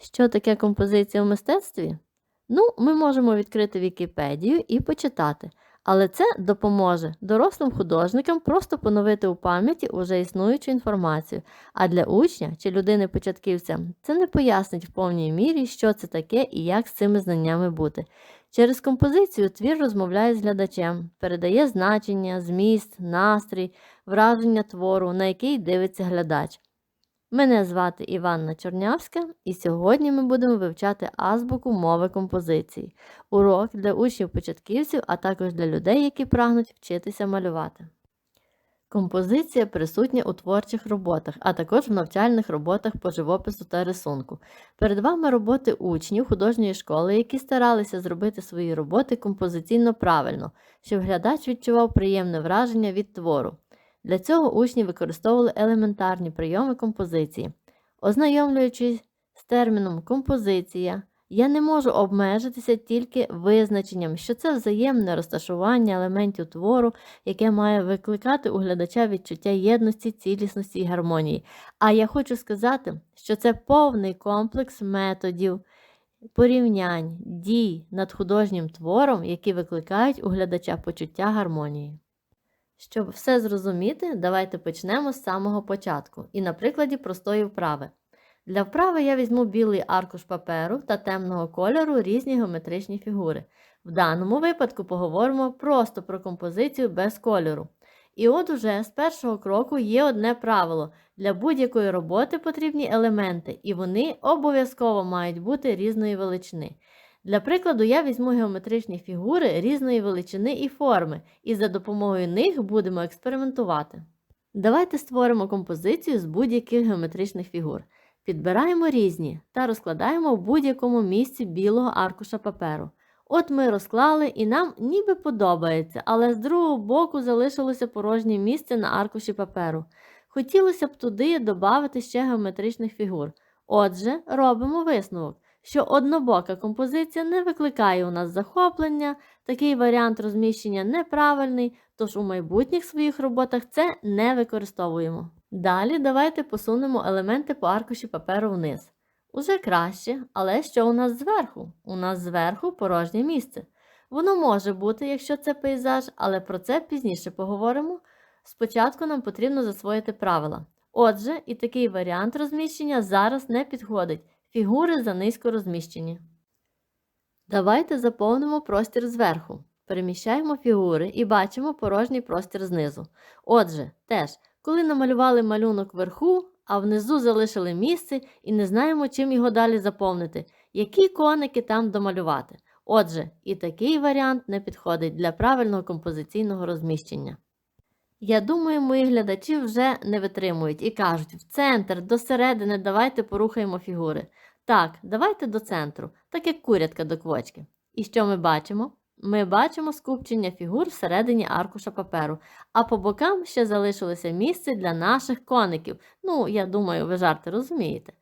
Що таке композиція в мистецтві? Ну, ми можемо відкрити Вікіпедію і почитати, але це допоможе дорослим художникам просто поновити у пам'яті уже існуючу інформацію. А для учня чи людини-початківця це не пояснить в повній мірі, що це таке і як з цими знаннями бути. Через композицію твір розмовляє з глядачем, передає значення, зміст, настрій, враження твору, на який дивиться глядач. Мене звати Іванна Чорнявська, і сьогодні ми будемо вивчати азбуку мови композиції, урок для учнів-початківців, а також для людей, які прагнуть вчитися малювати. Композиція присутня у творчих роботах, а також в навчальних роботах по живопису та рисунку. Перед вами роботи учнів художньої школи, які старалися зробити свої роботи композиційно правильно, щоб глядач відчував приємне враження від твору. Для цього учні використовували елементарні прийоми композиції. Ознайомлюючись з терміном композиція, я не можу обмежитися тільки визначенням, що це взаємне розташування елементів твору, яке має викликати у глядача відчуття єдності, цілісності і гармонії. А я хочу сказати, що це повний комплекс методів, порівнянь, дій над художнім твором, які викликають у глядача почуття гармонії. Щоб все зрозуміти, давайте почнемо з самого початку і на прикладі простої вправи. Для вправи я візьму білий аркуш паперу та темного кольору різні геометричні фігури. В даному випадку поговоримо просто про композицію без кольору. І от уже з першого кроку є одне правило: для будь-якої роботи потрібні елементи, і вони обов'язково мають бути різної величини. Для прикладу, я візьму геометричні фігури різної величини і форми, і за допомогою них будемо експериментувати. Давайте створимо композицію з будь-яких геометричних фігур. Підбираємо різні та розкладаємо в будь-якому місці білого аркуша паперу. От ми розклали і нам ніби подобається, але з другого боку залишилося порожнє місце на аркуші паперу. Хотілося б туди додати ще геометричних фігур. Отже, робимо висновок що однобока композиція не викликає у нас захоплення, такий варіант розміщення неправильний, тож у майбутніх своїх роботах це не використовуємо. Далі давайте посунемо елементи по аркуші паперу вниз. Уже краще, але що у нас зверху? У нас зверху порожнє місце. Воно може бути, якщо це пейзаж, але про це пізніше поговоримо. Спочатку нам потрібно засвоїти правила. Отже, і такий варіант розміщення зараз не підходить. Фігури занизько розміщені. Давайте заповнимо простір зверху. Переміщаємо фігури і бачимо порожній простір знизу. Отже, теж, коли намалювали малюнок вверху, а внизу залишили місце і не знаємо, чим його далі заповнити, які коники там домалювати. Отже, і такий варіант не підходить для правильного композиційного розміщення. Я думаю, мої глядачі вже не витримують і кажуть, в центр, до середини давайте порухаємо фігури. Так, давайте до центру, так як курятка до квочки. І що ми бачимо? Ми бачимо скупчення фігур всередині аркуша паперу, а по бокам ще залишилося місце для наших коників. Ну, я думаю, ви жарти розумієте.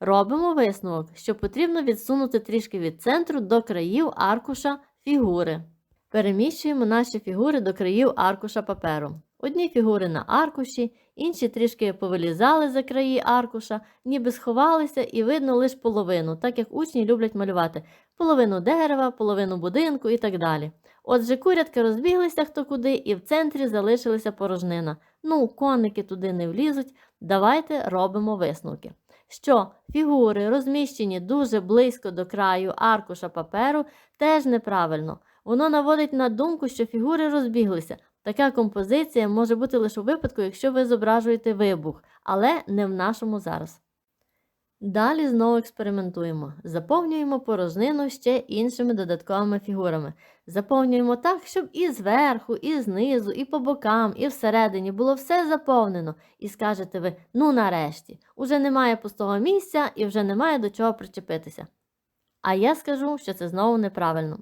Робимо висновок, що потрібно відсунути трішки від центру до країв аркуша фігури. Переміщуємо наші фігури до країв аркуша паперу. Одні фігури на аркуші, інші трішки повилізали за краї аркуша, ніби сховалися і видно лише половину, так як учні люблять малювати половину дерева, половину будинку і так далі. Отже, курятки розбіглися хто куди, і в центрі залишилася порожнина. Ну, коники туди не влізуть. Давайте робимо висновки. Що фігури розміщені дуже близько до краю аркуша паперу, теж неправильно. Воно наводить на думку, що фігури розбіглися. Така композиція може бути лише у випадку, якщо ви зображуєте вибух, але не в нашому зараз. Далі знову експериментуємо. Заповнюємо порожнину ще іншими додатковими фігурами. Заповнюємо так, щоб і зверху, і знизу, і по бокам, і всередині було все заповнено. І скажете ви, ну нарешті, уже немає пустого місця і вже немає до чого причепитися. А я скажу, що це знову неправильно.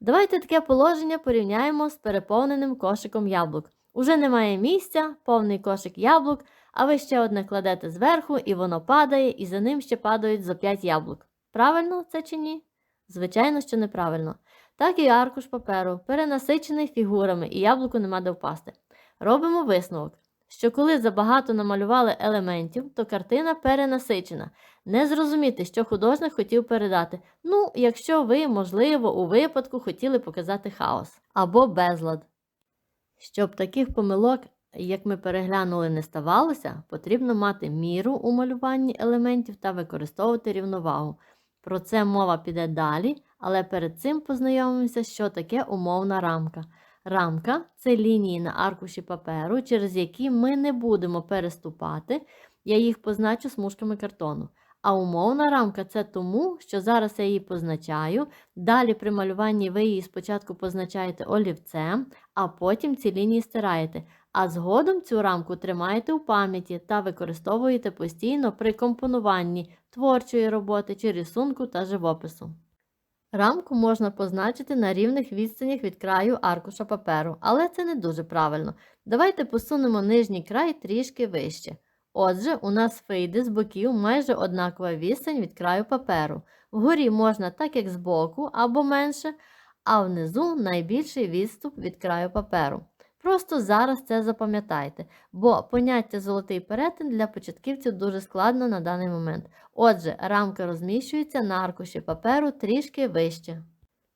Давайте таке положення порівняємо з переповненим кошиком яблук. Уже немає місця, повний кошик яблук, а ви ще одне кладете зверху, і воно падає, і за ним ще падають за 5 яблук. Правильно це чи ні? Звичайно, що неправильно. Так і аркуш паперу, перенасичений фігурами, і яблуку нема де впасти. Робимо висновок, що коли забагато намалювали елементів, то картина перенасичена. не зрозуміти, що художник хотів передати. Ну, якщо ви, можливо, у випадку хотіли показати хаос або безлад. Щоб таких помилок, як ми переглянули, не ставалося, потрібно мати міру у малюванні елементів та використовувати рівновагу. Про це мова піде далі, але перед цим познайомимося, що таке умовна рамка. Рамка це лінії на аркуші паперу, через які ми не будемо переступати. Я їх позначу смужками картону. А умовна рамка це тому, що зараз я її позначаю. Далі при малюванні ви її спочатку позначаєте олівцем, а потім ці лінії стираєте. А згодом цю рамку тримаєте у пам'яті та використовуєте постійно при компонуванні творчої роботи чи рисунку та живопису. Рамку можна позначити на рівних відстанях від краю аркуша паперу, але це не дуже правильно. Давайте посунемо нижній край трішки вище. Отже, у нас вийде з боків майже однакова відстань від краю паперу. Вгорі можна так як збоку або менше, а внизу найбільший відступ від краю паперу. Просто зараз це запам'ятайте, бо поняття золотий перетин для початківців дуже складно на даний момент. Отже, рамка розміщується на аркуші паперу трішки вище.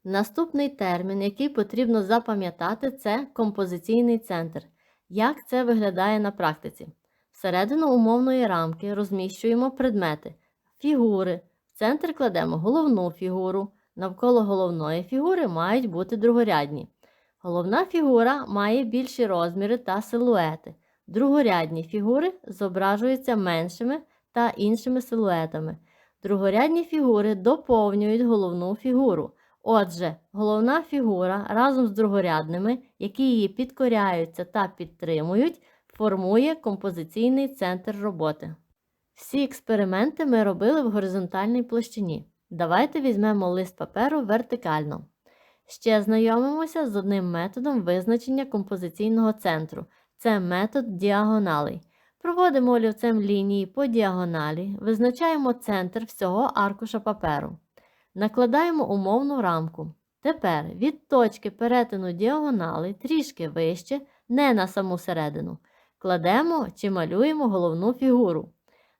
Наступний термін, який потрібно запам'ятати, це композиційний центр. Як це виглядає на практиці? Всередину умовної рамки розміщуємо предмети, фігури. В центр кладемо головну фігуру. Навколо головної фігури мають бути другорядні. Головна фігура має більші розміри та силуети. Другорядні фігури зображуються меншими та іншими силуетами. Другорядні фігури доповнюють головну фігуру. Отже, головна фігура разом з другорядними, які її підкоряються та підтримують, формує композиційний центр роботи. Всі експерименти ми робили в горизонтальній площині. Давайте візьмемо лист паперу вертикально. Ще знайомимося з одним методом визначення композиційного центру це метод діагоналей. Проводимо олівцем лінії по діагоналі, визначаємо центр всього аркуша паперу. Накладаємо умовну рамку. Тепер від точки перетину діагонали трішки вище, не на саму середину. Кладемо чи малюємо головну фігуру.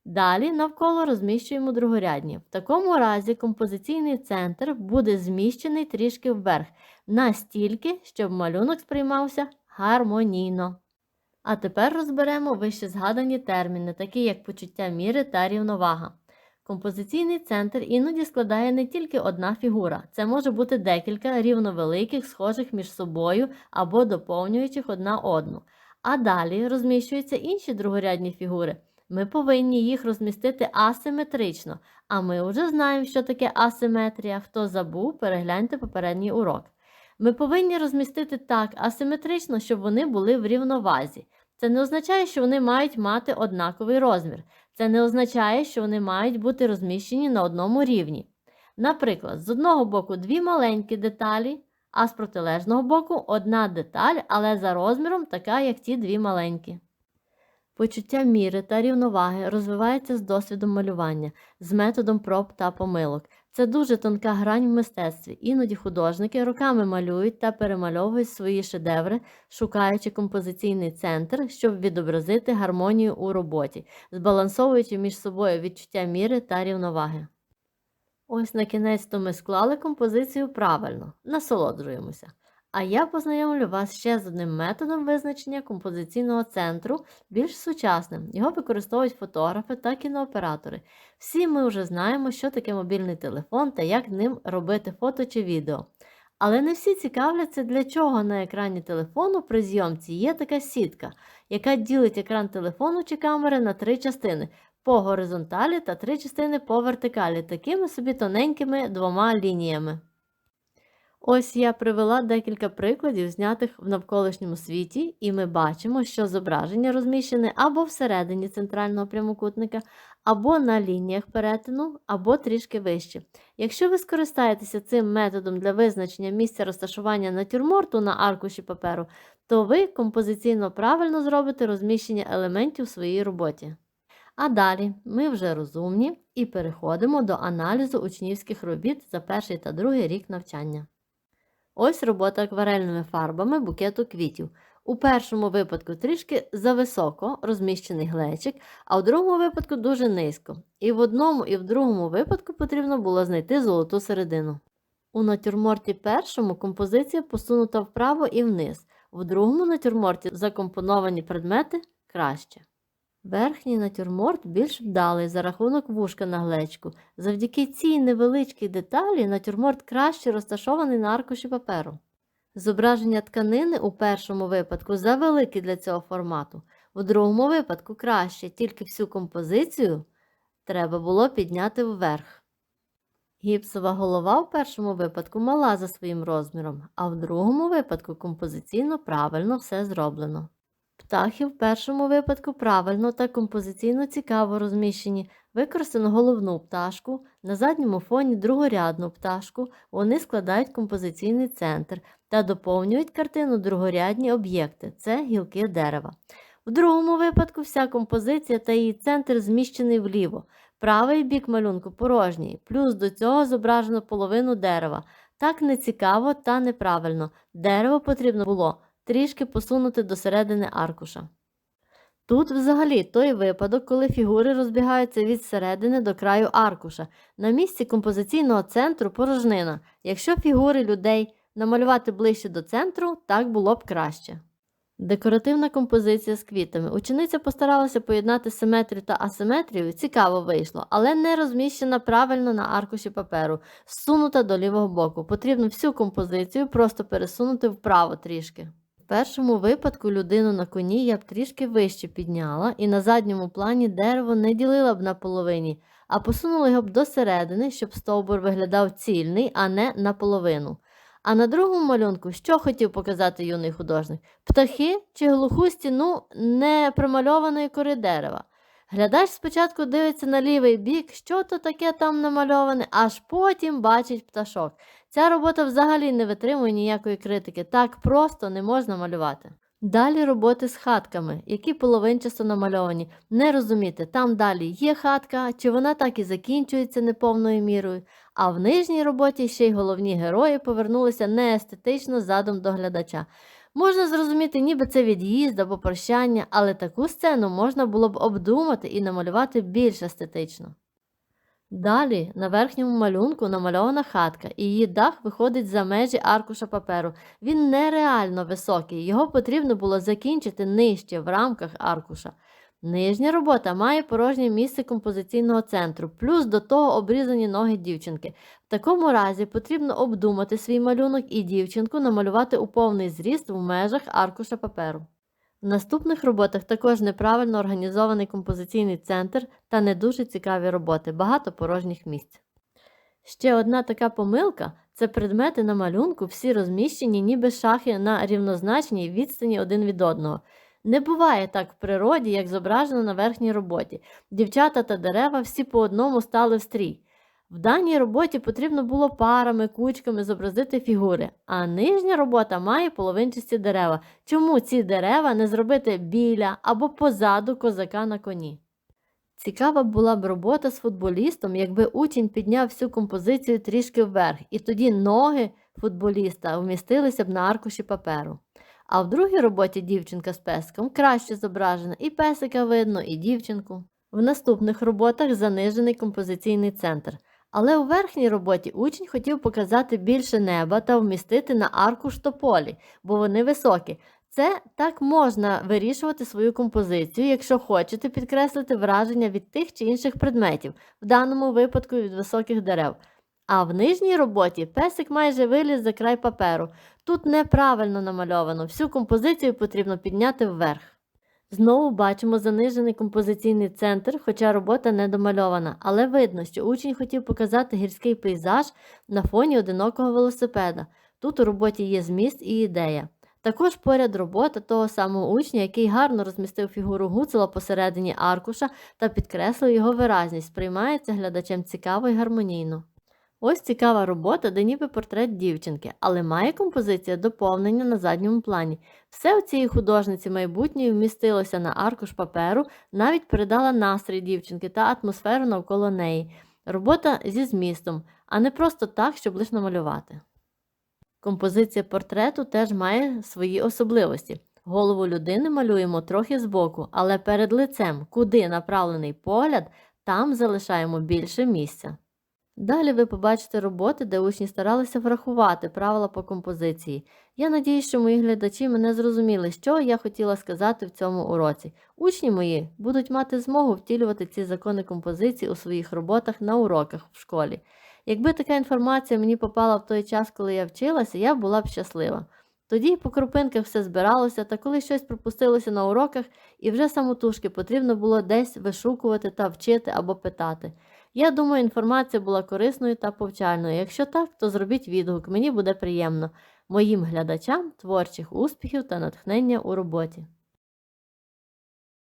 Далі навколо розміщуємо другорядні. В такому разі композиційний центр буде зміщений трішки вверх, настільки, щоб малюнок сприймався гармонійно. А тепер розберемо вище згадані терміни, такі як почуття міри та рівновага. Композиційний центр іноді складає не тільки одна фігура, це може бути декілька рівновеликих, схожих між собою або доповнюючих одна одну. А далі розміщуються інші другорядні фігури. Ми повинні їх розмістити асиметрично, а ми вже знаємо, що таке асиметрія. Хто забув, перегляньте попередній урок. Ми повинні розмістити так асиметрично, щоб вони були в рівновазі. Це не означає, що вони мають мати однаковий розмір. Це не означає, що вони мають бути розміщені на одному рівні. Наприклад, з одного боку дві маленькі деталі, а з протилежного боку одна деталь, але за розміром така, як ті дві маленькі. Почуття міри та рівноваги розвивається з досвідом малювання, з методом проб та помилок. Це дуже тонка грань в мистецтві. Іноді художники роками малюють та перемальовують свої шедеври, шукаючи композиційний центр, щоб відобразити гармонію у роботі, збалансовуючи між собою відчуття міри та рівноваги. Ось на кінець то ми склали композицію правильно, насолоджуємося. А я познайомлю вас ще з одним методом визначення композиційного центру, більш сучасним. Його використовують фотографи та кінооператори. Всі ми вже знаємо, що таке мобільний телефон та як ним робити фото чи відео. Але не всі цікавляться, для чого на екрані телефону при зйомці є така сітка, яка ділить екран телефону чи камери на три частини по горизонталі та три частини по вертикалі, такими собі тоненькими двома лініями. Ось я привела декілька прикладів, знятих в навколишньому світі, і ми бачимо, що зображення розміщене або всередині центрального прямокутника, або на лініях перетину, або трішки вище. Якщо ви скористаєтеся цим методом для визначення місця розташування натюрморту на аркуші паперу, то ви композиційно правильно зробите розміщення елементів в своїй роботі. А далі ми вже розумні і переходимо до аналізу учнівських робіт за перший та другий рік навчання. Ось робота акварельними фарбами букету квітів. У першому випадку трішки зависоко розміщений глечик, а в другому випадку дуже низько. І в одному, і в другому випадку потрібно було знайти золоту середину. У натюрморті першому композиція посунута вправо і вниз, в другому натюрморті закомпоновані предмети краще. Верхній натюрморт більш вдалий за рахунок вушка на глечку. Завдяки цій невеличкій деталі натюрморт краще розташований на аркуші паперу. Зображення тканини у першому випадку завелике для цього формату, у другому випадку краще, тільки всю композицію треба було підняти вверх. Гіпсова голова в першому випадку мала за своїм розміром, а в другому випадку композиційно правильно все зроблено. Птахи в першому випадку правильно та композиційно цікаво розміщені. Використано головну пташку, на задньому фоні другорядну пташку, вони складають композиційний центр та доповнюють картину другорядні об'єкти це гілки дерева. В другому випадку вся композиція та її центр зміщений вліво. Правий бік малюнку порожній, плюс до цього зображено половину дерева. Так нецікаво та неправильно. Дерево потрібно було трішки посунути до середини аркуша. Тут взагалі той випадок, коли фігури розбігаються від середини до краю аркуша. На місці композиційного центру порожнина. Якщо фігури людей намалювати ближче до центру, так було б краще. Декоративна композиція з квітами. Учениця постаралася поєднати симетрію та асиметрію, цікаво вийшло, але не розміщена правильно на аркуші паперу, зсунута до лівого боку. Потрібно всю композицію просто пересунути вправо трішки. Першому випадку людину на коні я б трішки вище підняла, і на задньому плані дерево не ділила б на половині, а посунула його б до середини, щоб стовбур виглядав цільний, а не наполовину. А на другому малюнку що хотів показати юний художник? Птахи чи глуху стіну непромальованої кори дерева. Глядач спочатку дивиться на лівий бік, що то таке там намальоване, аж потім бачить пташок. Ця робота взагалі не витримує ніякої критики, так просто не можна малювати. Далі роботи з хатками, які половинчасто намальовані. Не розуміти, там далі є хатка, чи вона так і закінчується неповною мірою. А в нижній роботі ще й головні герої повернулися неестетично задом до глядача. Можна зрозуміти, ніби це від'їзд або прощання, але таку сцену можна було б обдумати і намалювати більш естетично. Далі на верхньому малюнку намальована хатка, і її дах виходить за межі аркуша паперу. Він нереально високий, його потрібно було закінчити нижче в рамках аркуша. Нижня робота має порожнє місце композиційного центру, плюс до того обрізані ноги дівчинки. В такому разі потрібно обдумати свій малюнок і дівчинку намалювати у повний зріст в межах аркуша паперу. В наступних роботах також неправильно організований композиційний центр та не дуже цікаві роботи, багато порожніх місць. Ще одна така помилка це предмети на малюнку, всі розміщені, ніби шахи на рівнозначній відстані один від одного. Не буває так в природі, як зображено на верхній роботі. Дівчата та дерева всі по одному стали в стрій. В даній роботі потрібно було парами, кучками зобразити фігури, а нижня робота має половинчасті дерева. Чому ці дерева не зробити біля або позаду козака на коні? Цікава була б робота з футболістом, якби учень підняв всю композицію трішки вверх, і тоді ноги футболіста вмістилися б на аркуші паперу. А в другій роботі дівчинка з песиком краще зображена, і песика видно, і дівчинку. В наступних роботах занижений композиційний центр. Але у верхній роботі учень хотів показати більше неба та вмістити на аркуш тополі, бо вони високі. Це так можна вирішувати свою композицію, якщо хочете підкреслити враження від тих чи інших предметів, в даному випадку від високих дерев. А в нижній роботі песик майже виліз за край паперу. Тут неправильно намальовано, всю композицію потрібно підняти вверх. Знову бачимо занижений композиційний центр, хоча робота не домальована, але видно, що учень хотів показати гірський пейзаж на фоні одинокого велосипеда. Тут у роботі є зміст і ідея. Також поряд робота того самого учня, який гарно розмістив фігуру гуцела посередині аркуша та підкреслив його виразність, сприймається глядачем цікаво і гармонійно. Ось цікава робота, де ніби портрет дівчинки, але має композиція доповнення на задньому плані. Все у цієї художниці майбутньої вмістилося на аркуш паперу, навіть передала настрій дівчинки та атмосферу навколо неї. Робота зі змістом, а не просто так, щоб лише намалювати. Композиція портрету теж має свої особливості. Голову людини малюємо трохи збоку, але перед лицем, куди направлений погляд, там залишаємо більше місця. Далі ви побачите роботи, де учні старалися врахувати правила по композиції. Я надіюсь, що мої глядачі мене зрозуміли, що я хотіла сказати в цьому уроці. Учні мої будуть мати змогу втілювати ці закони композиції у своїх роботах на уроках в школі. Якби така інформація мені попала в той час, коли я вчилася, я була б щаслива. Тоді по крупинках все збиралося, та коли щось пропустилося на уроках, і вже самотужки потрібно було десь вишукувати та вчити або питати. Я думаю, інформація була корисною та повчальною. Якщо так, то зробіть відгук, мені буде приємно. Моїм глядачам творчих успіхів та натхнення у роботі.